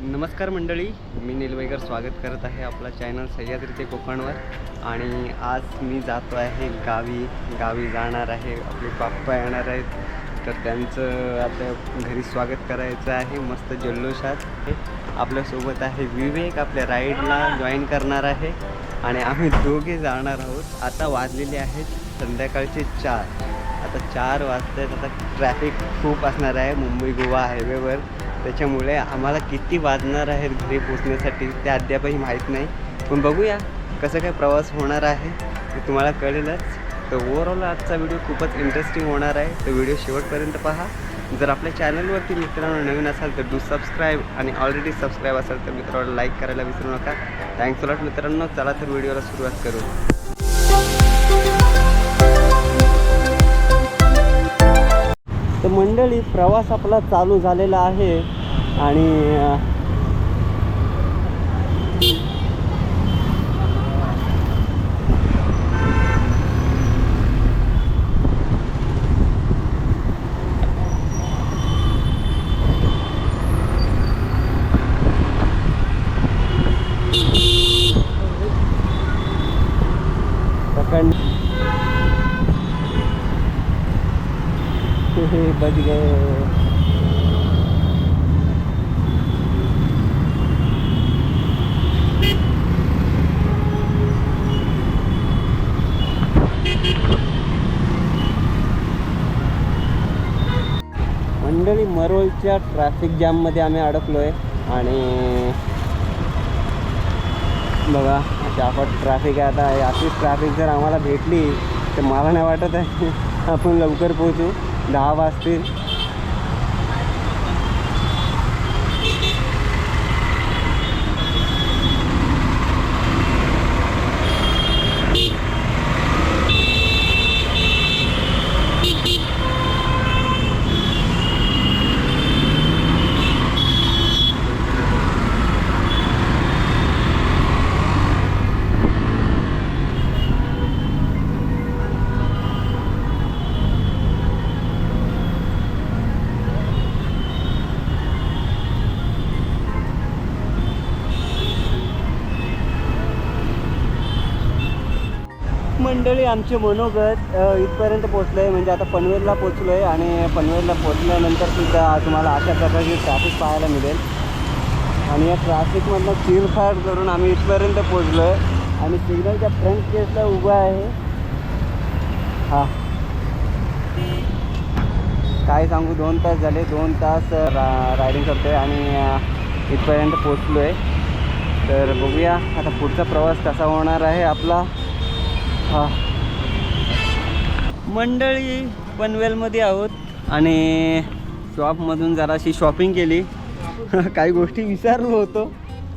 नमस्कार मंडळी मी निलवेगर स्वागत करत आहे आपला चॅनल सह्याद्री ते कोकणवर. आणि आज मी जातो आहे गावी गावी जाणार आहे. आपले बाप्पा येणार आहेत. तर त्यांचं आता घरी स्वागत करायचं आहे. मस्त जल्लोषात आपल्यासोबत आहे विवेक आपल्या राईडला जॉईन करणार आहे. आणि आम्ही दोघे जाणार आहोत. आता वाजलेले आहेत संध्याकाळचे चार. आता चार वाजता आता ट्रॅफिक खूप असणार आहे. मुंबई गोवा हायवेवर त्याच्यामुळे आम्हाला किती वाजणार आहेत घरी पोचण्यासाठी ते अद्यापही माहीत नाही. पण बघूया कसं काय प्रवास होणार आहे ते तुम्हाला कळेलच. तर ओवरऑल आजचा व्हिडिओ खूपच इंटरेस्टिंग होणार आहे. तर व्हिडिओ शेवटपर्यंत पहा. जर आपल्या चॅनलवरती मित्रांनो नवीन असाल तर डू सबस्क्राईब आणि ऑलरेडी सबस्क्राईब असाल तर मित्रांनो लाईक करायला विसरू नका. थँक्स लॉट मित्रांनो. चला तर व्हिडिओला सुरुवात करू. तर मंडळी प्रवास आपला चालू झालेला आहे. आणि अ, पकड बच गए मंडळी मरोळच्या ट्रॅफिक जाममध्ये आम्ही अडकलो आहे आणि बघा अशा आपण ट्रॅफिक आहे आता अशीच ट्रॅफिक जर आम्हाला भेटली तर मला नाही वाटत आहे आपण लवकर पोहोचू. दहा वाजतील. मंडळी आमचे मनोगत इथपर्यंत पोचलो आहे म्हणजे आता पनवेलला पोचलो आहे आणि पनवेलला पोचल्यानंतर सुद्धा तुम्हाला अशा प्रकारची ट्रॅफिक पाहायला मिळेल. आणि या ट्रॅफिकमधनं चिरफाड करून आम्ही इथपर्यंत पोचलो आहे आणि सिग्नलच्या फ्रंट केसला उभा आहे. हां. काय सांगू दोन तास झाले. दोन तास रा रायडिंग करतो आहे आणि इथपर्यंत पोचलो आहे तर बघूया आता पुढचा प्रवास कसा होणार आहे आपला. हा. मंडळी पनवेलमध्ये आहोत आणि शॉपमधून जराशी शॉपिंग केली. काही गोष्टी विसरलो होतो.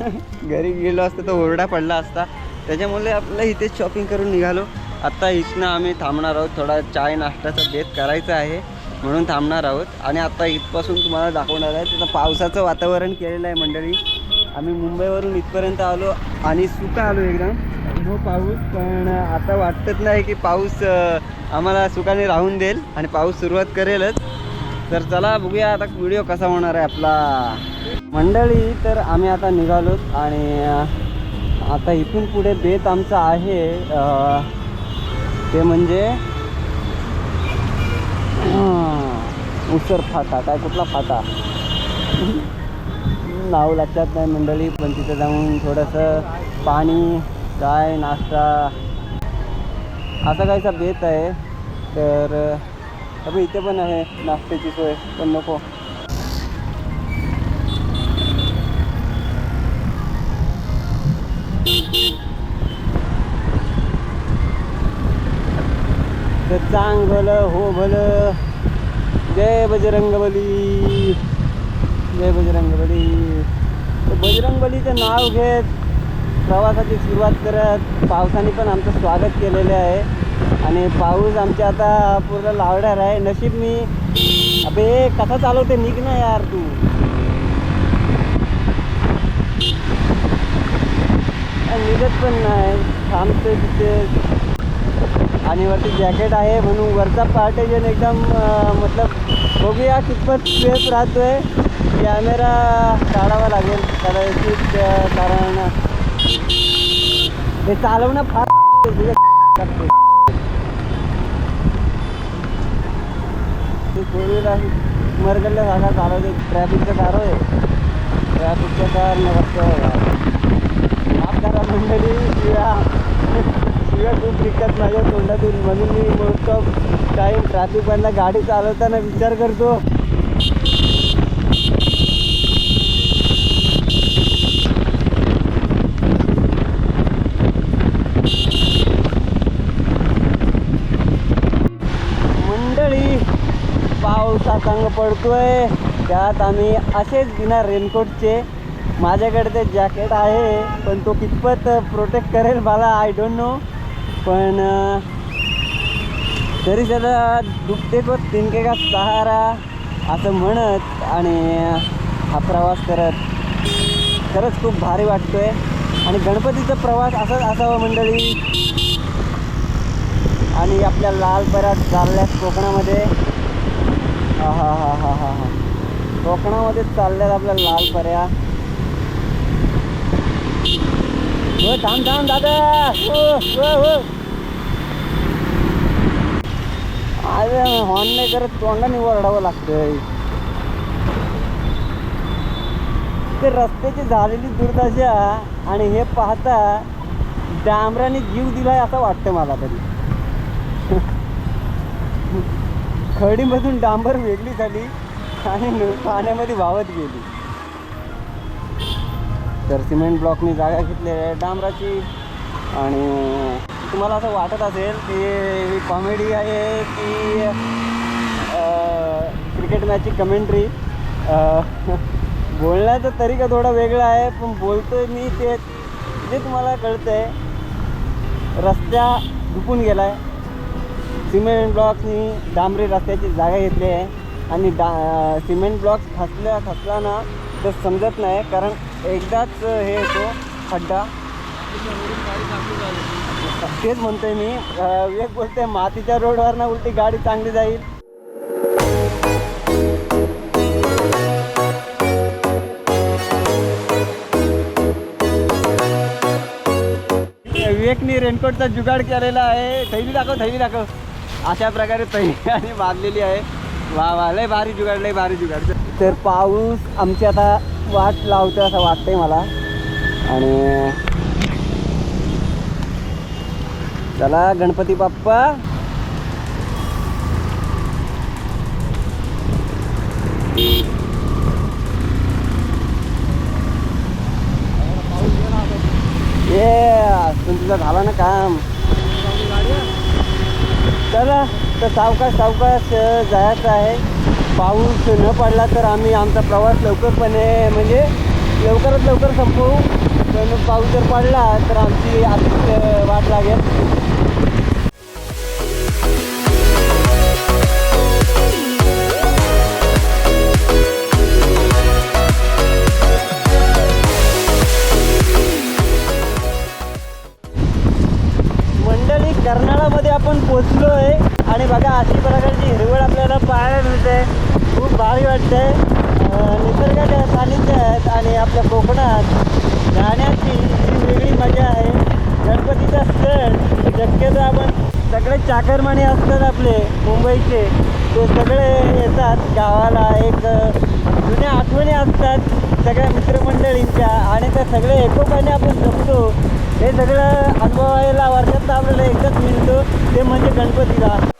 घरी गेलो असतो तर ओरडा पडला असता. त्याच्यामुळे आपलं इथेच शॉपिंग करून निघालो. आत्ता इथनं आम्ही थांबणार आहोत. थोडा चाय नाश्त्याचा बेत करायचा आहे म्हणून थांबणार आहोत. आणि आत्ता इथपासून तुम्हाला दाखवणार आहे तिथं पावसाचं वातावरण केलेलं आहे मंडळी. आम्ही मुंबईवरून इथपर्यंत आलो आणि सुका आलो एकदम. हो पाऊस पण आता वाटत नाही की पाऊस आम्हाला सुखाने राहून देईल आणि पाऊस सुरुवात करेलच. तर चला बघूया आता व्हिडिओ कसा होणार आहे आपला. मंडळी तर आम्ही आता निघालोत आणि आता इथून पुढे बेत आमचा आहे ते म्हणजे उसर फाटा काय कुठला फाटा? नाव लक्षात नाही मंडळी पण तिथं जाऊन थोडंसं पाणी चाय नाश्ता? असा काहीसा बेत आहे. तर अबे इथे पण आहे नाश्त्याची सोय पण नको. तर चांग भलं हो भलं. जय बजरंगबली. जय बजरंगबली. तर बजरंगबलीचं नाव घेत प्रवासाची सुरुवात करत पावसाने पण आमचं स्वागत केलेलं आहे. आणि पाऊस आमच्या आता पूर्ण लावणार आहे. नशीब मी अबे कसा चालवते? निघ ना यार तू. निघत पण नाही. थांबते तिथे. आणि वरती जॅकेट आहे म्हणून वरचा पार्टेजन एकदम मतलब बघूया कितपत सेफ राहतोय. कॅमेरा काढावा लागेल कदाचित कारण हे चालवणं फार ते फोर व्हीलर मरगल्ल्या जागा चालवते. ट्रॅफिकचं कार आहे ट्रॅफिकचं कार नवस्कार माफ करा मंडळी शिव्या. शिव्या खूप निघतात माझ्या तोंडातून. म्हणून मी मोस्ट ऑफ टाईम ट्रॅफिकमधनं गाडी चालवताना विचार करतो मंडळी पावसा संग पडतोय. त्यात आम्ही असेच बिना रेनकोटचे. माझ्याकडे ते जॅकेट आहे पण तो कितपत प्रोटेक्ट करेल मला आय डोंट नो पण तरी त्याला दुखते को तिनके का सहारा असं म्हणत आणि हा प्रवास करत खरंच खूप भारी वाटतोय. आणि गणपतीचा प्रवास असाच असावा मंडळी. आणि आपल्या लाल परात चालल्यास कोकणामध्ये. हा हा हा हा हा हा. कोकणामध्ये चालल्यात आपल्या लाल पर्या. हो थांब थांब दादा. हो अरे हॉर्न नाही करत तोंडाने ओरडावं लागतंय. ते रस्त्याची झालेली दुर्दशा आणि हे पाहता डांबराने जीव दिलाय असं वाटतं मला तरी. खडीमधून डांबर वेगळी झाली आणि पाण्यामध्ये वाहत गेली. तर सिमेंट ब्लॉकनी जागा घेतलेली आहे डांबराची. आणि तुम्हाला असं वाटत असेल की कॉमेडी आहे की क्रिकेट मॅचची कमेंट्री बोलण्याचा तरीका थोडा वेगळा आहे पण बोलतोय मी ते जे तुम्हाला कळतंय रस्त्या दुपून गेला आहे सिमेंट ब्लॉक्सनी डांबरी रस्त्याची जागा घेतली आहे. आणि डा सिमेंट ब्लॉक्स खचल्या खचला ना तर समजत नाही कारण एकदाच हे येतो खड्डा. तेच म्हणतोय मी. एक बोलते मातीच्या रोडवर ना उलटी गाडी चांगली जाईल. विवेकनी रेनकोटचा जुगाड केलेला आहे. थैली दाखव थैली दाखव. अशा प्रकारे तयारी आणि बांधलेली आहे. वा वा लय भारी जुगाड लय भारी जुगाड. तर पाऊस आमची आता वाट लावतो असं वाटतंय मला. आणि चला गणपती बाप्पा. ये तुमचं झालं ना काम. चला तर सावकाश सावकाश जायचं आहे. पाऊस न पडला तर आम्ही आमचा प्रवास लवकरपणे म्हणजे लवकरात लवकर संपवू. पण पाऊस जर पडला तर आमची आधीच वाट लागेल. चाकरमाने असतात आपले मुंबईचे. ते सगळे येतात गावाला एक जुन्या आठवणी असतात सगळ्या मित्रमंडळींच्या आणि त्या सगळे एकोपाने आपण जगतो हे सगळं अनुभवायला वर्षातला आपल्याला एकच मिळतो ते म्हणजे गणपतीला.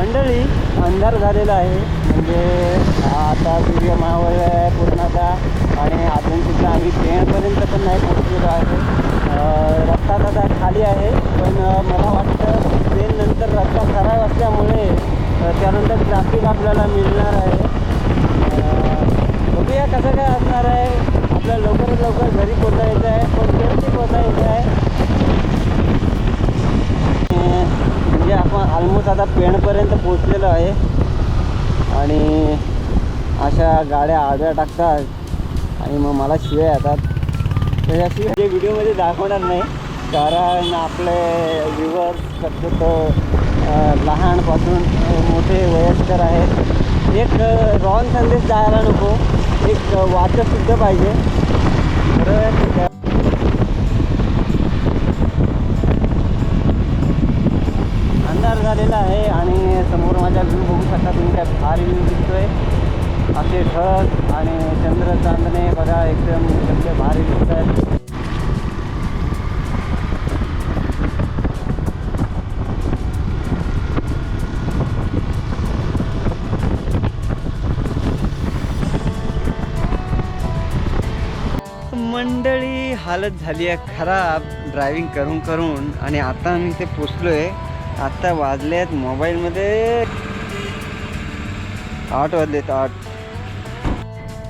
मंडळी अंधार झालेला आहे. म्हणजे आता सूर्य मावळला आहे पूर्ण आता. आणि अजून तिथं आम्ही ट्रेनपर्यंत पण नाही पोहोचलेलो आहे. रस्ता आता खाली आहे. पण मला वाटतं ट्रेन नंतर रस्ता खराब असल्यामुळे त्यानंतर ट्रॅफिक आपल्याला मिळणार आहे. बघूया कसं काय असणार आहे. आपल्याला लवकरात लवकर घरी पोचायचं आहे. पण वेळची पोचायचं आहे. म्हणजे आपण ऑलमोस्ट आता पेणपर्यंत पोचलेलो आहे. आणि अशा गाड्या आडव्या टाकतात. आणि मग मला शिव्या येतात. त्याच्याशिवाय जे व्हिडिओमध्ये दाखवणार नाही कारण आपले व्ह्युअर्स शक्यतो लहानपासून मोठे वयस्कर आहेत. एक रॉंग संदेश जायला नको. एक वाचकसुद्धा पाहिजे. तर असे ढग आणि चंद्र चांदणे बघा एकदम कसले भारी दिसत आहेत. मंडळी हालत झाली आहे खराब. ड्रायव्हिंग करून करून आणि आता आम्ही ते पोचलो आहे आत्ता वाजले आहेत मोबाईलमध्ये. आठ आहेत आठ.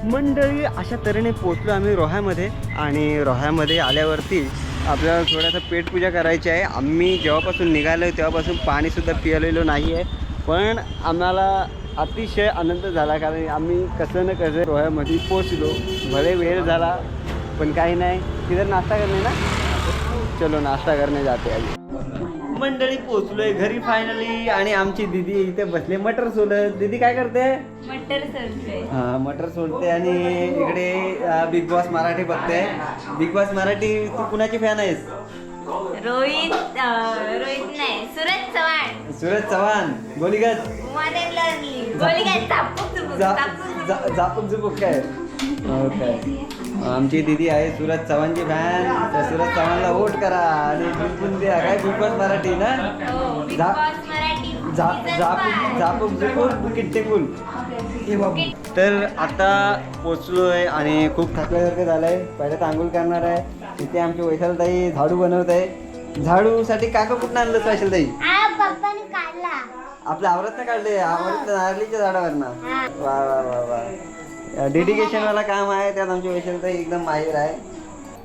मंडळी अशा तऱ्हेने पोचलो आम्ही रोह्यामध्ये आणि रोह्यामध्ये आल्यावरती आपल्याला थोडंसं पेटपूजा करायची आहे. आम्ही जेव्हापासून निघालो तेव्हापासून पाणीसुद्धा पियालेलो नाही आहे पण आम्हाला अतिशय आनंद झाला कारण आम्ही कसं ना कसं रोह्यामध्ये पोचलो भले वेळ झाला पण काही नाही. तिथं नाश्ता करणे ना? चलो नाश्ता करणे जाते आम्ही. मंडळी पोचलोय घरी फायनली आणि आमची दिदी इथे बसले मटर सोलत. दिदी काय करते? मटर सरते हा मटर सोडते आणि इकडे बिग बॉस मराठी बघते. बिग बॉस मराठी तू कुणाची फॅन आहेस? रोहित रोहित नाही. सुरज चव्हाण. सूरज चव्हाण. गोलीगत उमादेव लर्ली गोली काय? चापूक हो आमची दिदी आहे सूरज चव्हाणची फॅन तर सूरज चव्हाणला वोट करा आणि जिंकून द्या. काय बिग बॉस मराठी. ना हो, जुपूक किट्टेकूल तर आता पोचलोय आणि खूप थकल्यासारखं झालंय. पहिल्यात आंघोळ करणार आहे. इथे आमची वैशालताई झाडू बनवत आहे. झाडूसाठी काका कुठं आणलं वैशालताई? आपल्या आवरत काढले आवरत नारळीच्या झाडावरनं. हा. वा वा वा वा. डेडिकेशन वाला काम आहे त्यात आमची वैशालताई एकदम माहीर आहे.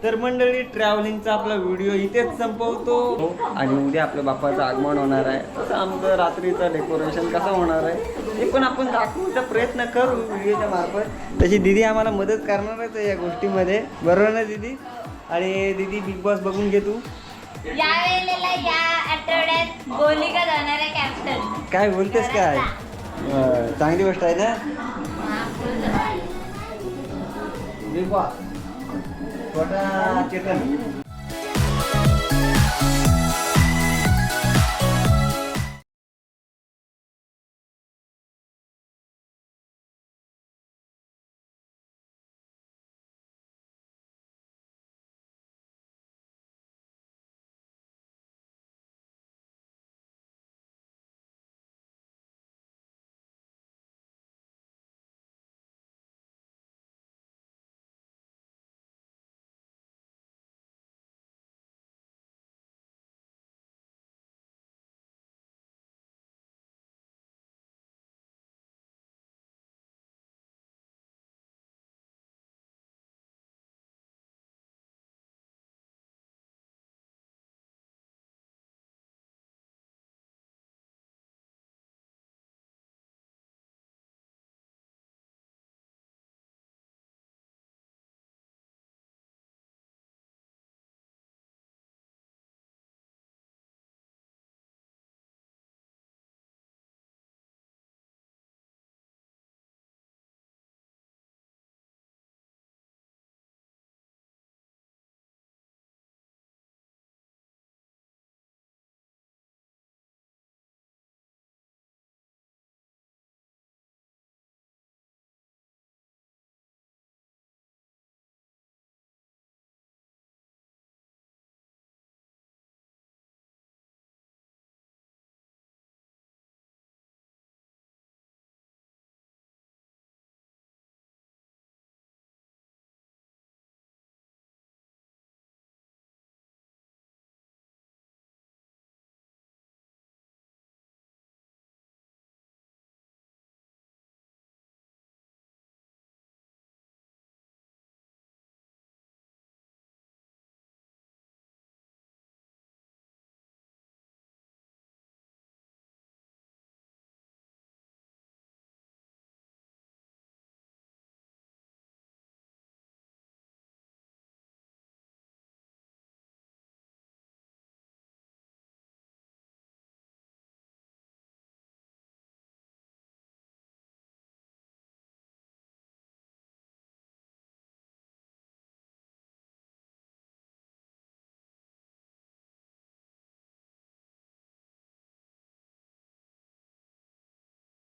तर मंडळी ट्रॅव्हलिंगचा आपला व्हिडिओ इथेच संपवतो. आणि उद्या आपल्या बाप्पाचं आगमन होणार आहे. तसं आमचं रात्रीचं डेकोरेशन कसं होणार आहे ते पण आपण दाखवण्याचा प्रयत्न करू व्हिडिओच्या मार्फत. तशी दिदी आम्हाला मदत करणारच आहे या गोष्टीमध्ये. बरोबर ना दिदी? आणि दिदी बिग बॉस बघून घे तू. या वेळेला या आठवड्यात गोलिका जाणार आहे कॅप्टन काय बोलतेस काय? चांगली गोष्ट आहे ना? बिग बॉस छोटा चेतन